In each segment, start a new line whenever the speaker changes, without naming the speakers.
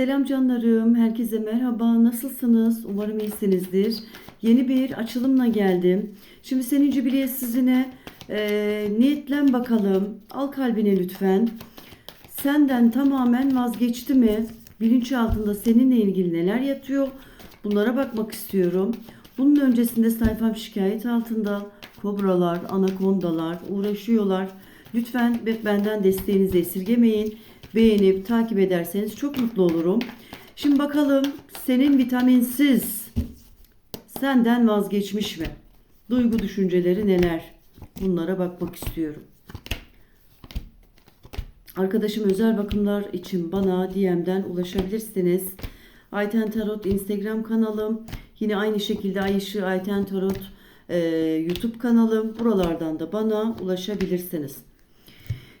Selam canlarım, herkese merhaba. Nasılsınız? Umarım iyisinizdir. Yeni bir açılımla geldim. Şimdi senin cibiliyetsizine e, niyetlen bakalım. Al kalbine lütfen. Senden tamamen vazgeçti mi? Bilinçaltında seninle ilgili neler yatıyor? Bunlara bakmak istiyorum. Bunun öncesinde sayfam şikayet altında. Kobralar, anakondalar uğraşıyorlar. Lütfen be- benden desteğinizi esirgemeyin. Beğenip takip ederseniz çok mutlu olurum. Şimdi bakalım senin vitaminsiz senden vazgeçmiş mi? Duygu düşünceleri neler? Bunlara bakmak istiyorum. Arkadaşım özel bakımlar için bana DM'den ulaşabilirsiniz. Ayten Tarot Instagram kanalım. Yine aynı şekilde Ay Işığı Ayten Tarot e, YouTube kanalım. Buralardan da bana ulaşabilirsiniz.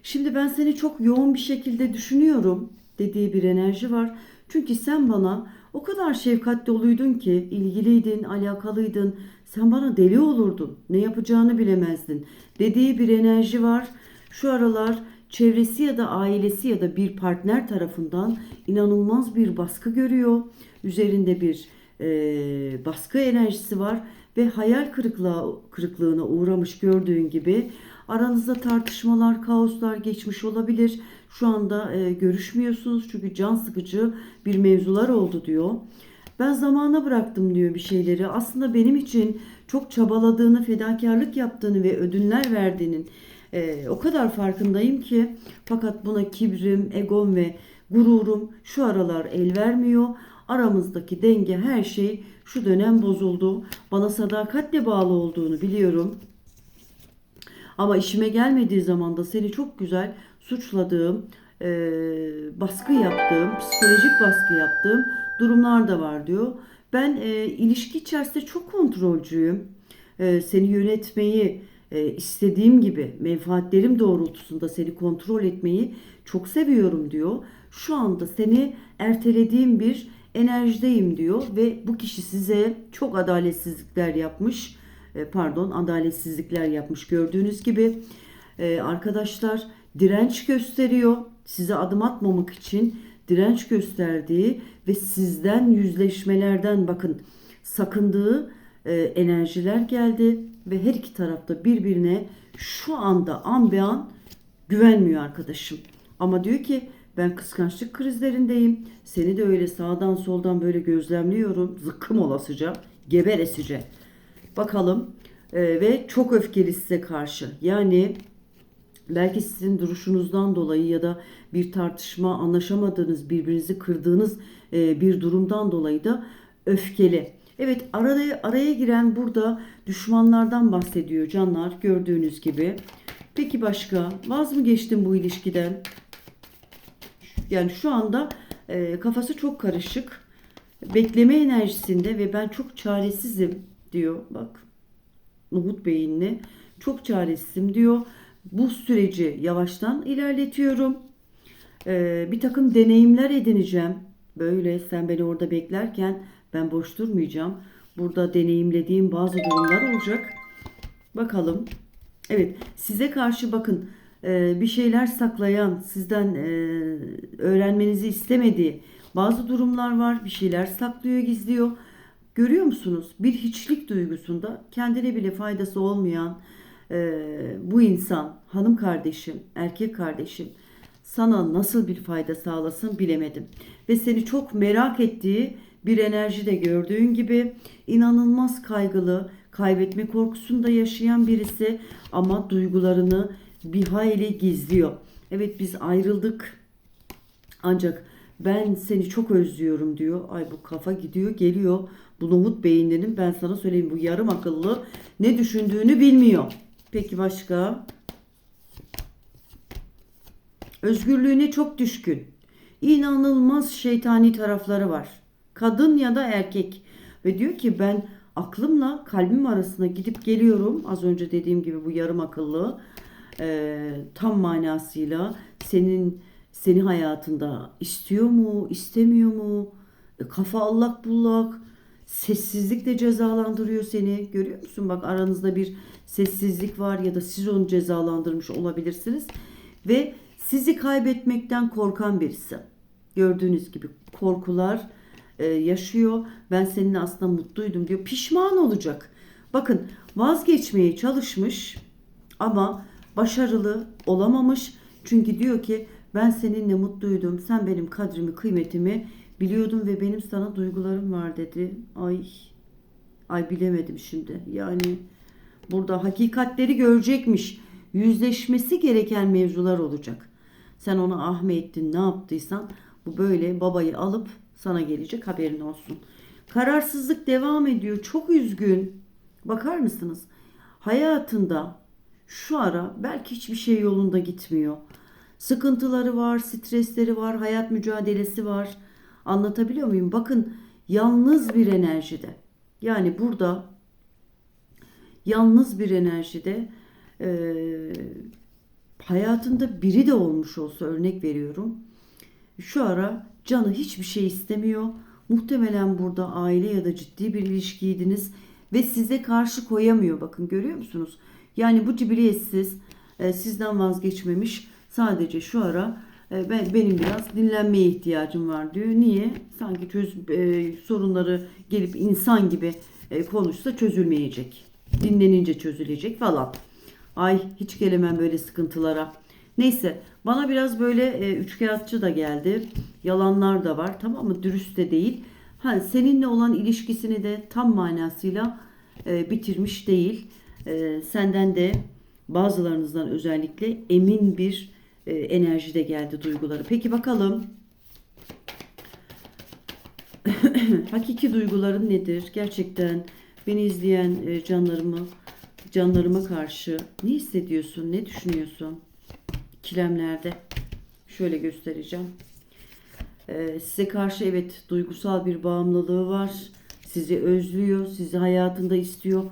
Şimdi ben seni çok yoğun bir şekilde düşünüyorum dediği bir enerji var. Çünkü sen bana o kadar şefkat doluydun ki ilgiliydin, alakalıydın. Sen bana deli olurdun. Ne yapacağını bilemezdin. Dediği bir enerji var. Şu aralar çevresi ya da ailesi ya da bir partner tarafından inanılmaz bir baskı görüyor. Üzerinde bir e, baskı enerjisi var ve hayal kırıklığa, kırıklığına uğramış gördüğün gibi aranızda tartışmalar, kaoslar geçmiş olabilir. Şu anda e, görüşmüyorsunuz çünkü can sıkıcı bir mevzular oldu diyor. Ben zamana bıraktım diyor bir şeyleri. Aslında benim için çok çabaladığını, fedakarlık yaptığını ve ödünler verdiğinin e, o kadar farkındayım ki fakat buna kibrim, egom ve gururum şu aralar el vermiyor. Aramızdaki denge her şey şu dönem bozuldu. Bana sadakatle bağlı olduğunu biliyorum. Ama işime gelmediği zaman da seni çok güzel suçladığım, e, baskı yaptığım, psikolojik baskı yaptığım durumlar da var diyor. Ben e, ilişki içerisinde çok kontrolcüyüm. E, seni yönetmeyi e, istediğim gibi menfaatlerim doğrultusunda seni kontrol etmeyi çok seviyorum diyor. Şu anda seni ertelediğim bir enerjideyim diyor ve bu kişi size çok adaletsizlikler yapmış e, pardon adaletsizlikler yapmış gördüğünüz gibi e, arkadaşlar direnç gösteriyor size adım atmamak için direnç gösterdiği ve sizden yüzleşmelerden bakın sakındığı e, enerjiler geldi ve her iki tarafta birbirine şu anda an be an güvenmiyor arkadaşım. Ama diyor ki ben kıskançlık krizlerindeyim. Seni de öyle sağdan soldan böyle gözlemliyorum. Zıkkım olasıca, geberesice. Bakalım Ee, ve çok öfkeli size karşı. Yani belki sizin duruşunuzdan dolayı ya da bir tartışma anlaşamadığınız, birbirinizi kırdığınız e, bir durumdan dolayı da öfkeli. Evet araya, araya giren burada düşmanlardan bahsediyor canlar gördüğünüz gibi. Peki başka vaz mı geçtin bu ilişkiden? Yani şu anda e, kafası çok karışık. Bekleme enerjisinde ve ben çok çaresizim diyor. Bak Nuhut beyinli. Çok çaresizim diyor. Bu süreci yavaştan ilerletiyorum. E, bir takım deneyimler edineceğim. Böyle sen beni orada beklerken ben boş durmayacağım. Burada deneyimlediğim bazı durumlar olacak. Bakalım. Evet size karşı bakın e, bir şeyler saklayan, sizden e, öğrenmenizi istemediği bazı durumlar var. Bir şeyler saklıyor, gizliyor. Görüyor musunuz? Bir hiçlik duygusunda kendine bile faydası olmayan e, bu insan, hanım kardeşim, erkek kardeşim sana nasıl bir fayda sağlasın bilemedim. Ve seni çok merak ettiği bir enerji de gördüğün gibi inanılmaz kaygılı, kaybetme korkusunda yaşayan birisi ama duygularını bir hayli gizliyor. Evet biz ayrıldık ancak ben seni çok özlüyorum diyor. Ay bu kafa gidiyor geliyor. Bu Umut beyinlerin ben sana söyleyeyim bu yarım akıllı ne düşündüğünü bilmiyor. Peki başka? Özgürlüğüne çok düşkün. İnanılmaz şeytani tarafları var. Kadın ya da erkek. Ve diyor ki ben aklımla kalbim arasında gidip geliyorum. Az önce dediğim gibi bu yarım akıllı e, tam manasıyla senin seni hayatında istiyor mu, istemiyor mu? E, kafa allak bullak. Sessizlikle cezalandırıyor seni. Görüyor musun? Bak aranızda bir sessizlik var ya da siz onu cezalandırmış olabilirsiniz. Ve sizi kaybetmekten korkan birisi. Gördüğünüz gibi korkular e, yaşıyor. Ben seninle aslında mutluydum diyor. Pişman olacak. Bakın vazgeçmeye çalışmış ama başarılı olamamış. Çünkü diyor ki ben seninle mutluydum. Sen benim kadrimi, kıymetimi biliyordun ve benim sana duygularım var dedi. Ay ay bilemedim şimdi. Yani burada hakikatleri görecekmiş. Yüzleşmesi gereken mevzular olacak. Sen ona ah ettin ne yaptıysan bu böyle babayı alıp sana gelecek haberin olsun. Kararsızlık devam ediyor. Çok üzgün. Bakar mısınız? Hayatında şu ara belki hiçbir şey yolunda gitmiyor. Sıkıntıları var, stresleri var, hayat mücadelesi var. Anlatabiliyor muyum? Bakın yalnız bir enerjide. Yani burada yalnız bir enerjide eee, hayatında biri de olmuş olsa örnek veriyorum. Şu ara canı hiçbir şey istemiyor. Muhtemelen burada aile ya da ciddi bir ilişkiydiniz ve size karşı koyamıyor. Bakın görüyor musunuz? Yani bu cibiliyetsiz e, sizden vazgeçmemiş. Sadece şu ara e, ben benim biraz dinlenmeye ihtiyacım var diyor. Niye? Sanki çöz e, sorunları gelip insan gibi e, konuşsa çözülmeyecek. Dinlenince çözülecek falan. Ay hiç gelemem böyle sıkıntılara. Neyse bana biraz böyle e, üçkağıtçı da geldi. Yalanlar da var tamam mı? Dürüst de değil. Ha, seninle olan ilişkisini de tam manasıyla e, bitirmiş değil. E, senden de bazılarınızdan özellikle emin bir e, enerji de geldi duyguları. Peki bakalım hakiki duyguların nedir? Gerçekten beni izleyen e, canlarımı canlarıma karşı ne hissediyorsun? Ne düşünüyorsun? İkilemlerde. Şöyle göstereceğim. Ee, size karşı evet duygusal bir bağımlılığı var. Sizi özlüyor, sizi hayatında istiyor.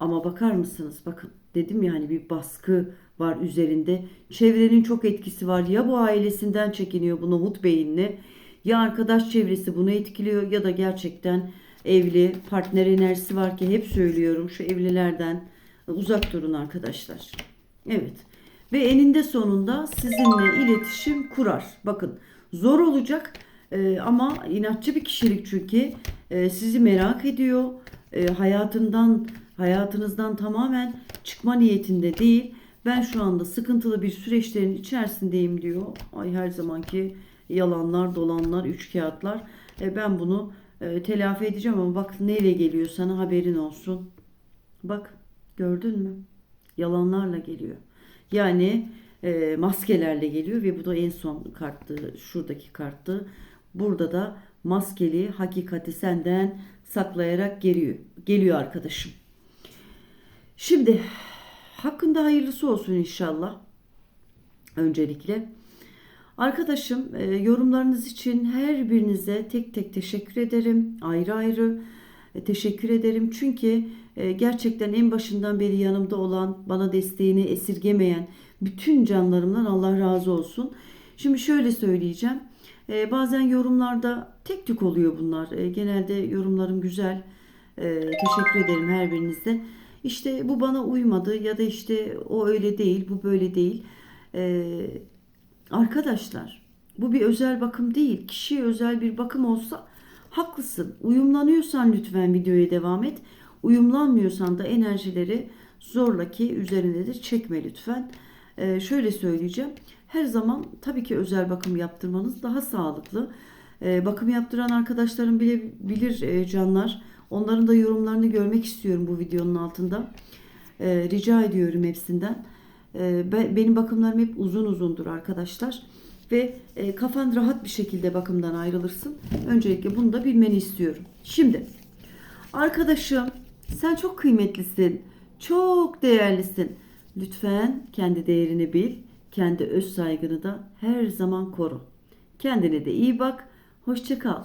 Ama bakar mısınız? Bakın dedim yani bir baskı var üzerinde. Çevrenin çok etkisi var. Ya bu ailesinden çekiniyor bu nohut beyinli. Ya arkadaş çevresi bunu etkiliyor ya da gerçekten evli partner enerjisi var ki hep söylüyorum şu evlilerden uzak durun arkadaşlar. Evet. Ve eninde sonunda sizinle iletişim kurar. Bakın zor olacak e, ama inatçı bir kişilik çünkü E, sizi merak ediyor. E, hayatından hayatınızdan tamamen çıkma niyetinde değil. Ben şu anda sıkıntılı bir süreçlerin içerisindeyim diyor. Ay her zamanki yalanlar, dolanlar, üç kağıtlar. E, ben bunu e, telafi edeceğim ama bak neyle geliyor sana haberin olsun. Bak gördün mü? Yalanlarla geliyor. Yani e, maskelerle geliyor ve bu da en son karttı. Şuradaki karttı. Burada da maskeli hakikati senden saklayarak geliyor. Geliyor arkadaşım. Şimdi hakkında hayırlısı olsun inşallah. Öncelikle. Arkadaşım e, yorumlarınız için her birinize tek tek teşekkür ederim. Ayrı ayrı e, teşekkür ederim. Çünkü e, gerçekten en başından beri yanımda olan, bana desteğini esirgemeyen bütün canlarımdan Allah razı olsun. Şimdi şöyle söyleyeceğim. Bazen yorumlarda tek tük oluyor bunlar. Genelde yorumlarım güzel. Teşekkür ederim her birinizde. İşte bu bana uymadı ya da işte o öyle değil, bu böyle değil. E, arkadaşlar bu bir özel bakım değil. Kişiye özel bir bakım olsa haklısın. Uyumlanıyorsan lütfen videoya devam et. Uyumlanmıyorsan da enerjileri zorla ki üzerinde de çekme lütfen. Ee, şöyle söyleyeceğim. Her zaman tabii ki özel bakım yaptırmanız daha sağlıklı. Ee, bakım yaptıran arkadaşlarım bile bilir e, canlar. Onların da yorumlarını görmek istiyorum bu videonun altında. Ee, rica ediyorum hepsinden. Ee, ben, benim bakımlarım hep uzun uzundur arkadaşlar. Ve e, kafan rahat bir şekilde bakımdan ayrılırsın. Öncelikle bunu da bilmeni istiyorum. Şimdi arkadaşım sen çok kıymetlisin. Çok değerlisin. Lütfen kendi değerini bil. Kendi öz saygını da her zaman koru. Kendine de iyi bak. Hoşça kal.